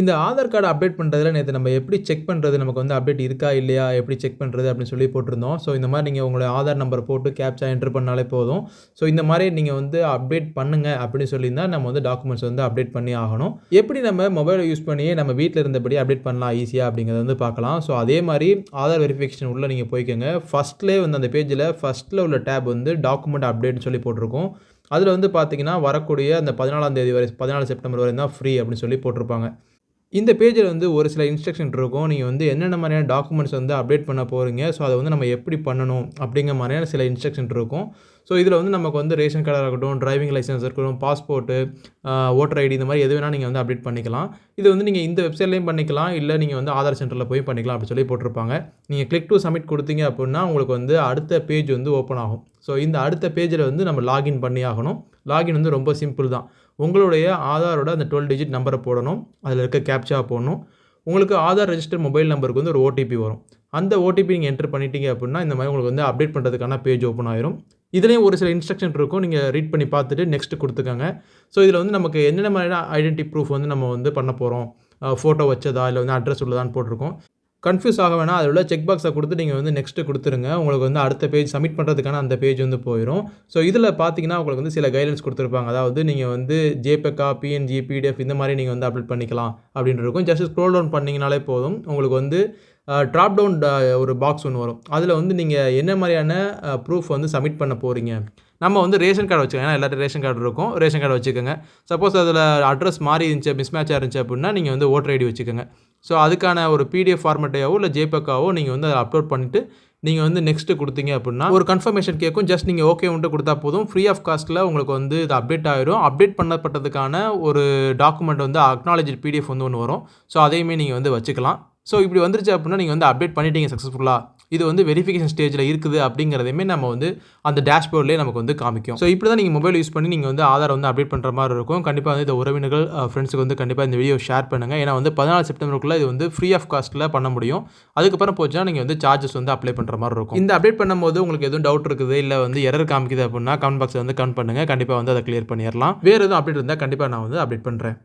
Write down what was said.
இந்த Aadhaar card update பண்ணுறதுல நேற்று நம்ம எப்படி செக் பண்ணுறது நமக்கு வந்து அப்டேட் இருக்கா இல்லையா? எப்படி செக் பண்ணுறது அப்படின்னு சொல்லி போட்டிருந்தோம். ஸோ இந்த மாதிரி நீங்கள் உங்களோட ஆதார் நம்பர் போட்டு கேப்சா என்ட்ரு பண்ணாலே போதும். ஸோ இந்த மாதிரி நீங்கள் வந்து அப்டேட் பண்ணுங்க அப்படின்னு சொல்லியிருந்தால் நம்ம வந்து டாக்குமெண்ட்ஸ் வந்து அப்டேட் பண்ணி ஆகணும். எப்படி நம்ம மொபைலை யூஸ் பண்ணி நம்ம வீட்டில் இருந்தபடி அப்டேட் பண்ணலாம் ஈஸியாக அப்படிங்கிறத வந்து பார்க்கலாம். ஸோ அதே மாதிரி ஆதார் வெரிஃபிகேஷன் உள்ளே நீங்கள் போய்க்கோங்க. ஃபஸ்ட்லேயே வந்து அந்த பேஜில் ஃபஸ்ட்டில் உள்ள டேப் வந்து டாக்குமெண்ட் அப்டேட்னு சொல்லி போட்டிருக்கோம். அதில் வந்து பார்த்தீங்கன்னா வரக்கூடிய அந்த பதினாலாம் தேதி வரை பதினாலு செப்டம்பர் வரை தான் ஃப்ரீ அப்படின்னு சொல்லி போட்டிருப்பாங்க. இந்த பேஜில் வந்து ஒரு சில இன்ஸ்ட்ரக்ஷன் இருக்கும். நீங்கள் வந்து என்னென்ன மாதிரியான டாக்குமெண்ட்ஸ் வந்து அப்டேட் பண்ண போகிறீங்க ஸோ அதை வந்து நம்ம எப்படி பண்ணணும்? அப்படிங்கிற மாதிரியான சில இன்ஸ்ட்ரக்ஷன் இருக்கும். ஸோ இதில் வந்து நமக்கு வந்து ரேஷன் கார்டாக இருக்கட்டும் டிரைவிங் லைசன்ஸ் இருக்கட்டும் பாஸ்போர்ட்டு ஓட்டர் ஐடி இந்த மாதிரி எது வேணால் நீங்கள் வந்து அப்டேட் பண்ணிக்கலாம். இது வந்து நீங்கள் இந்த வெப்சைட்லேயும் பண்ணிக்கலாம். இல்லை நீங்கள் வந்து ஆதார் சென்டரில் போய் பண்ணிக்கலாம் அப்படி சொல்லி போட்டிருப்பாங்க. நீங்கள் கிளிக் டு சப்மிட் கொடுத்தீங்க அப்படின்னா உங்களுக்கு வந்து அடுத்த பேஜ் வந்து ஓப்பன் ஆகும். ஸோ இந்த அடுத்த பேஜில் வந்து நம்ம லாகின் பண்ணி ஆகணும். லாகின் வந்து ரொம்ப சிம்பிள் தான். உங்களுடைய ஆதாரோட அந்த டுவெல் டிஜிட் நம்பரை போடணும். அதில் இருக்க கேப்சா போடணும். உங்களுக்கு ஆதார் ரெஜிஸ்டர் மொபைல் நம்பருக்கு வந்து ஒரு ஓடிபி வரும். அந்த ஓடிபி நீங்கள் என்ட்ரு பண்ணிட்டீங்க அப்படின்னா இந்த மாதிரி உங்களுக்கு வந்து அப்டேட் பண்ணுறதுக்கான பேஜ் ஓப்பன் ஆயிரும். இதுலேயும் ஒரு சில இன்ஸ்ட்ரக்ஷன் இருக்கும். நீங்கள் ரீட் பண்ணி பார்த்துட்டு நெக்ஸ்ட் கொடுத்துக்கோங்க. ஸோ இதில் வந்து நமக்கு என்னென்ன மாதிரியான ஐடென்டி ப்ரூஃப் வந்து நம்ம வந்து பண்ண போகிறோம் ஃபோட்டோ வச்சதா? இல்லை வந்து அட்ரஸ் உள்ளதான்னு போட்டிருக்கோம். கன்ஃபியூஸ் ஆக வேணாம். அதில் உள்ள செக் பாக்ஸை கொடுத்து நீங்கள் வந்து நெக்ஸ்ட்டு கொடுத்துருங்க. உங்களுக்கு வந்து அடுத்த பேஜ் சப்மிட் பண்ணுறதுக்கான அந்த பேஜ் வந்து போயிடும் ஸோ இதில் பார்த்தீங்கன்னா உங்களுக்கு வந்து சில கைடன்ஸ் கொடுத்துருப்பாங்க. அதாவது நீங்கள் வந்து ஜேபெக்கா பிஎன்ஜி பிடிஎஃப் இந்த மாதிரி நீங்கள் வந்து அப்லோட் பண்ணிக்கலாம் அப்படின்னு இருக்கும். ஜஸ்ட் ஸ்க்ரோல் டவுன் பண்ணிங்கனாலே போதும். உங்களுக்கு வந்து ட்ராப் டவுன் ஒரு பாக்ஸ் ஒன்று வரும். அதில் வந்து நீங்கள் என்ன மாதிரியான ப்ரூஃப் வந்து சப்மிட் பண்ண போகிறீங்க நம்ம வந்து ரேஷன் கார்டு வச்சுக்கோங்க. ஏன்னா எல்லாத்தையும் ரேஷன் கார்டு இருக்கும். ரேஷன் கார்டு வச்சுக்கோங்க. சப்போஸ் அதில் அட்ரஸ் மாறி இருந்துச்சு மிஸ் மேட்சாக இருந்துச்சு அப்படின்னா நீங்கள் வந்து ஓட்டர் ஐடி வச்சுக்கோங்க. ஸோ அதுக்கான ஒரு பிடிஎஃப் ஃபார்மேட்டையாவோ இல்லை ஜேபக்காவோ நீங்கள் வந்து அதை அப்லோட் பண்ணிவிட்டு நீங்கள் வந்து நெக்ஸ்ட்டு கொடுத்தீங்க அப்படின்னா ஒரு கன்ஃபர்மேஷன் கேட்கும். ஜஸ்ட் நீங்கள் ஓகே உண்டு கொடுத்தா போதும். ஃப்ரீ ஆஃப் காஸ்ட்டில் உங்களுக்கு வந்து இது அப்டேட் ஆயிரும். அப்டேட் பண்ணப்பட்டதுக்கான ஒரு டாக்குமெண்ட் வந்து அக்னாலஜி பிடிஎஃப் வந்து ஒன்று வரும். ஸோ அதையுமே நீங்கள் வந்து வச்சுக்கலாம். ஸோ இப்படி வந்துருச்சு அப்படின்னா நீங்கள் வந்து அப்டேட் பண்ணிட்டீங்க சக்ஸஸ்ஃபுல்லாக இது வந்து வெரிஃபிகேஷன் ஸ்டேஜில் இருக்குது அப்படிங்கிறதையுமே நம்ம வந்து அந்த டேஷ்போர்ட்லேயே நமக்கு வந்து காமிக்கும். ஸோ இப்படி தான் நீங்கள் மொபைல் யூஸ் பண்ணி நீங்கள் வந்து ஆதார் வந்து அப்டேட் பண்ணுற மாதிரி இருக்கும். கண்டிப்பாக வந்து இந்த உறவினர்கள் ஃப்ரெண்ட்ஸுக்கு வந்து கண்டிப்பாக இந்த வீடியோ ஷேர் பண்ணுங்கள் ஏன்னா வந்து பதினாலு செப்டம்பருக்குள்ளே இது வந்து ஃப்ரீ ஆஃப் காஸ்ட்டில் பண்ண முடியும். அதுக்கப்புறம் போச்சுன்னா நீங்கள் வந்து சார்ஜஸ் வந்து அப்ளை பண்ணுற மாதிரி இருக்கும். இந்த அப்டேட் பண்ணும்போது உங்களுக்கு எதுவும் டவுட் இருக்குது இல்லை வந்து எரர் காமிக்குது அப்படின்னா கமெண்ட் பாக்ஸில் வந்து கமெண்ட் பண்ணுங்கள் கண்டிப்பாக வந்து அதை கிளியர் பண்ணிடலாம். வேறு எதுவும் அப்டேட் இருந்தால் கண்டிப்பாக நான் வந்து அப்டேட் பண்ணுறேன்